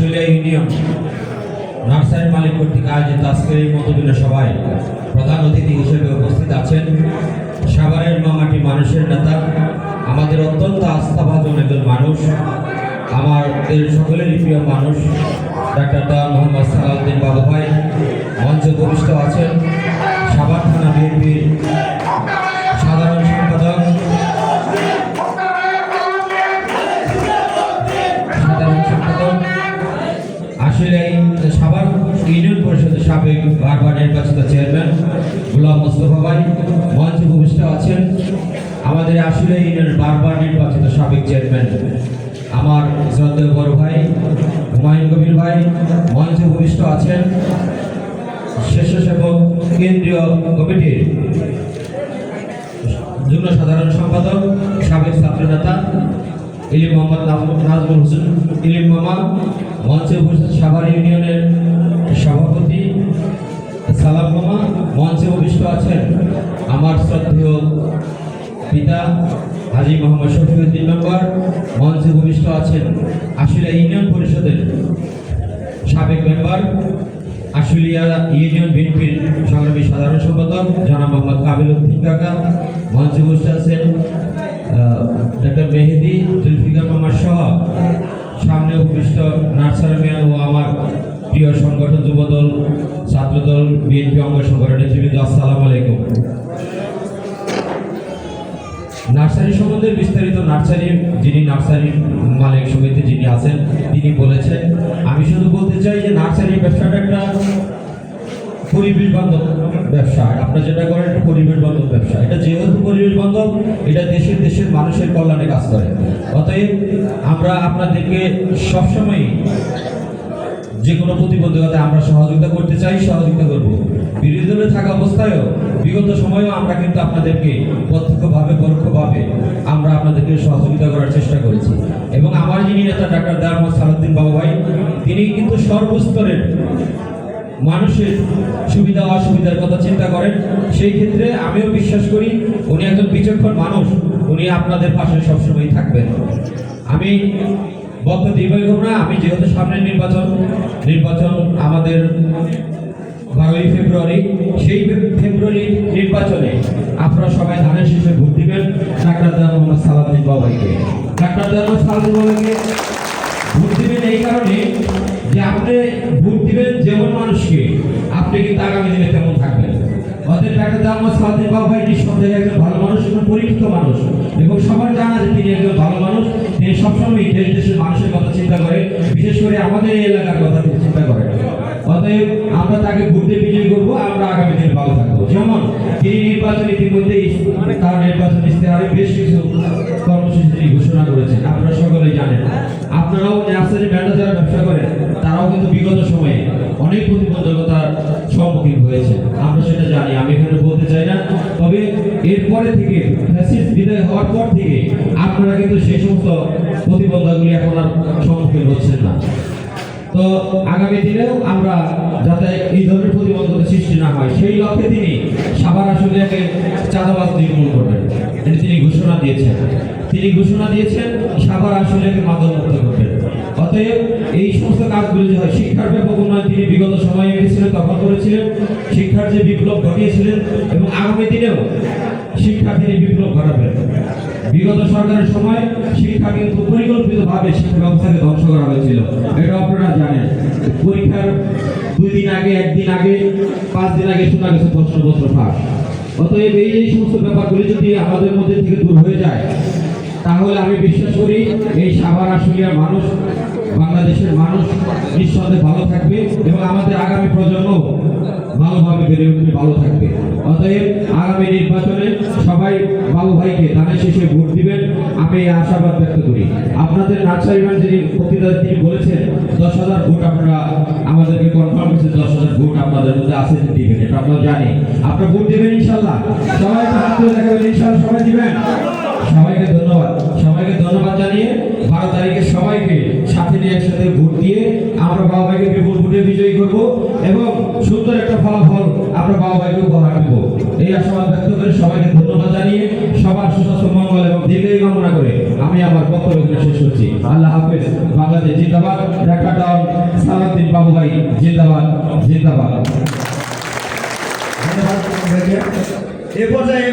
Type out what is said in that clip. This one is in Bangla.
আশুলিয়া ইউনিয়ন নার্সারি মালিক কর্তৃক আয়োজিত আজকের এই মতবিন্য সভায় প্রধান অতিথি হিসেবে উপস্থিত আছেন সাভারের মামাটি মানুষের নেতা, আমাদের অত্যন্ত আস্থাভাজন একজন মানুষ, আমাদের সকলেরই প্রিয় মানুষ, ডাক্তার দা মোহাম্মদ সালাউদ্দিন বাবু ভাই বারবার নির্বাচিত চেয়ারম্যান গোলাম মোস্তফা ভাই, মঞ্চে উপবিষ্ট আছেন আমাদের আসলে ইউনিয়নের বারবার নির্বাচিত সাবেক চেয়ারম্যান আমার শ্রদ্ধেয় বড় ভাই হুমায়ুন কবির ভাই, মঞ্চে উপবিষ্ট আছেন স্বেচ্ছাসেবক কেন্দ্রীয় কমিটির যুগ্ম সাধারণ সম্পাদক, সাবেক ছাত্র নেতা ইলিম মোহাম্মদ নাজমুল হোসেন, ইলিম মামা, মঞ্চে উপস্থিত সাভার ইউনিয়নের সভাপতি সালাম মামা মঞ্চে উপবিষ্ট আছেন আমার শ্রদ্ধেয় পিতা হাজি মোহাম্মদ শফিউদ্দিন মেম্বার, মঞ্চে উপবিষ্ট আছেন আসলে ইউনিয়ন পরিষদের সাবেক মেম্বার, আশুলিয়া ইউনিয়ন বিএনপির সংগ্রামী সাধারণ সম্পাদক জনাব মোহাম্মদ কাবিল উদ্দিন কাকা, মঞ্চে বসে আছেন ডক্টর মেহেদি জুলফিকার মামার সহ সামনে উপবিষ্ট নার্সারি ম্যান ও আমার প্রিয় সংগঠন যুবদল, ছাত্রদল, বিএনপি অঙ্গ সংগঠনের নেতৃবৃন্দ আসসালামু আলাইকুম। নার্সারি সম্বন্ধে বিস্তারিত নার্সারি, যিনি নার্সারি মালিক সমিতি যিনি আছেন, তিনি বলেছেন, আমি শুধু বলতে চাই যে নার্সারি ব্যবসাটা একটা পরিবেশ বান্ধব ব্যবসা। আপনারা যেটা করেন একটা পরিবেশ বান্ধব ব্যবসা। এটা যেহেতু পরিবেশ বান্ধব, এটা দেশের দেশের মানুষের কল্যাণে কাজ করে। অতএব আমরা আপনাদেরকে সবসময় যে কোনো প্রতিবন্ধকতায় আমরা সহযোগিতা করতে চাই, সহযোগিতা করব। বিরোধী দলে থাকা অবস্থায়ও, বিগত সময়েও আমরা কিন্তু আপনাদেরকে প্রত্যক্ষভাবে, পরোক্ষভাবে আমরা আপনাদেরকে সহযোগিতা করার চেষ্টা করেছি। এবং আমার যিনি নেতা ডাক্তার দারমদ সালাউদ্দিন বাবু ভাই, তিনি কিন্তু সর্বস্তরের মানুষের সুবিধা, অসুবিধার কথা চিন্তা করেন। সেই ক্ষেত্রে আমিও বিশ্বাস করি, উনি একজন বিচক্ষণ মানুষ, উনি আপনাদের পাশে সবসময় থাকবেন। আমি বক্ত দীর্ঘ না আমি যেহেতু সামনে নির্বাচন নির্বাচন আমাদের বারোই ফেব্রুয়ারি, সেই ফেব্রুয়ারি নির্বাচনে আপনারা সবাই ধানের শীষে ভোট দিবেন। ডাক্তার দেওয়া মোহাম্মদ সালাউদ্দিন বাবাইকে ডাক্তার দেওয়া মোহাম্মদ সালাউদ্দিন বাবাইকে ভোট দিবেন এই কারণে যে আপনি ভোট দিবেন যেমন মানুষকে, আপনি কিন্তু আগামী দিনে তেমন থাকবেন। অতএব ডাক্তার দামা সালাদিন বাবু ভাই, নিঃসন্দেহে একজন ভালো মানুষ এবং পরীক্ষিত মানুষ এবং সবার জানা যে তিনি একজন ভালো মানুষ। তিনি সবসময় দেশ দেশের মানুষের কথা চিন্তা করে, বিশেষ করে আমাদের এলাকার কথা চিন্তা করেন অতএব আমরা তাকে ভোটে বিজয়ী করব, আমরা আগামী দিনে ভালো থাকব। যেমন তিনি নির্বাচন ইতিমধ্যেই তার নির্বাচন ইস্তেহারে বেশ কিছু কর্মসূচি ঘোষণা করেছেন। আপনারা সকলেই জানেন। আপনারাও নার্সারি ব্যান্ডে যারা ব্যবসা করেন, তারাও কিন্তু বিগত সময়ে অনেক প্রতিবন্ধকতার সম্মুখীন হয়েছে। আমরা সেটা জানি, আমি এখানে বলতে চাই না। তবে এরপরে থেকে পর থেকে আপনারা কিন্তু সেই সমস্ত প্রতিবন্ধকগুলি এখন আর সম্মুখীন হচ্ছেন না। তো আগামী দিনেও আমরা যাতে এই ধরনের প্রতিবন্ধকতা সৃষ্টি না হয়, সেই লক্ষ্যে তিনি সাভার আসলিয়াকে চাঁদাবাজ নির্মূল করবেন। এটি তিনি ঘোষণা দিয়েছেন। তিনি ঘোষণা দিয়েছেন, সাভার আসলিয়াকে মাদক করবেন। অতএব এই সমস্ত কাজগুলো যে হয়, শিক্ষার ব্যাপক উন্নয়ন তিনি বিগত সময়ে এসেছিলেন তখন করেছিলেন। শিক্ষার যে বিপ্লব ঘটিয়েছিলেন এবং আগামী দিনেও শিক্ষা তিনি বিপ্লব ঘটাবেন বিগত সরকারের সময় শিক্ষা কিন্তু পরিকল্পিতভাবে শিক্ষা ব্যবস্থাকে ধ্বংস করা হয়েছিল। এটা আপনারা জানেন। পরীক্ষার দুই দিন আগে একদিন আগে, পাঁচ দিন আগে শোনা গেছে প্রশ্নপত্র ফাঁস। অতএব এই এই সমস্ত ব্যাপারগুলি যদি আমাদের মধ্যে থেকে দূর হয়ে যায় তাহলে আমি বিশ্বাস করি এই সাভার আশুলিয়ার মানুষ, বাংলাদেশের মানুষ নিঃসন্দেহে ভালো থাকবে এবং আমাদের আগামী প্রজন্ম ভালোভাবে বেড়ে উঠবে, ভালো থাকবে। অতএব আগামী নির্বাচনে সবাই বাবু ভাইকে ধানের শেষে ভোট দিবেন, আমি এই আশাবাদ ব্যক্ত করি। আপনাদের নার্সারিম্যান যিনি বক্তৃতা তিনি বলেছেন, দশ হাজার ভোট আপনারা, আমাদেরকে কনফার্ম করছে দশ হাজার ভোট আপনাদের মধ্যে আছে দিবেন, এটা আমরা জানি। আপনারা ভোট দিবেন ইনশাল্লাহ। সবাই হাত দেখাবেন, ইনশাল্লাহ সবাই দিবেন। সবাইকে ধন্যবাদ। সবাইকে ধন্যবাদ জানিয়ে বারো তারিখে সবাইকে সাথে নিয়ে একসাথে ভোট দিয়ে আমরা বাবা ভাইকে বিপুল ভোটে বিজয়ী করব এবং সুন্দর একটা ফলাফল আমরা বাবা ভাইকে উপহার দেব। এই আশাবাদ ব্যক্ত করে সবাইকে ধন্যবাদ জানিয়ে সবার সুস্বাস্থ্য, মঙ্গল এবং দীর্ঘায়ু কামনা করে আমি আমার বক্তব্য শেষ করছি। আল্লাহ হাফেজ। বাংলাদেশ জিন্দাবাদ। ঢাকা টাউন বাবু ভাই। জিন্দাবাদ। জিন্দাবাদ। এ পর্যায়ে